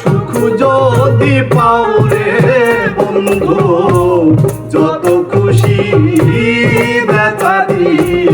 সুখ যদি পাও রে বন্ধু যত খুশি বেচারি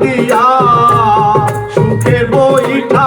দিয়া সুখের বইটা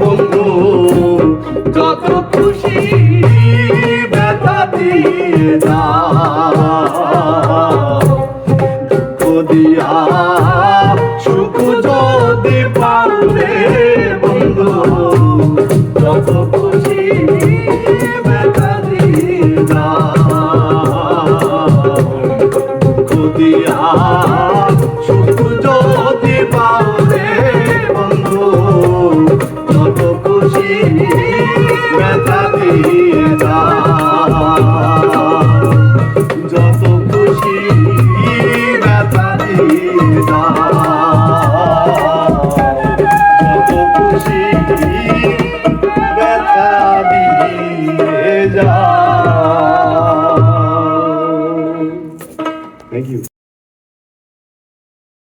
বন্ধু যত খুশি ব্যথা দিয়ে দাও দুঃখ দিয়া ব্যথা দিয়ে যত খুশি ব্যথা দিয়ে যত খুশি ব্যথা দিয়ে যা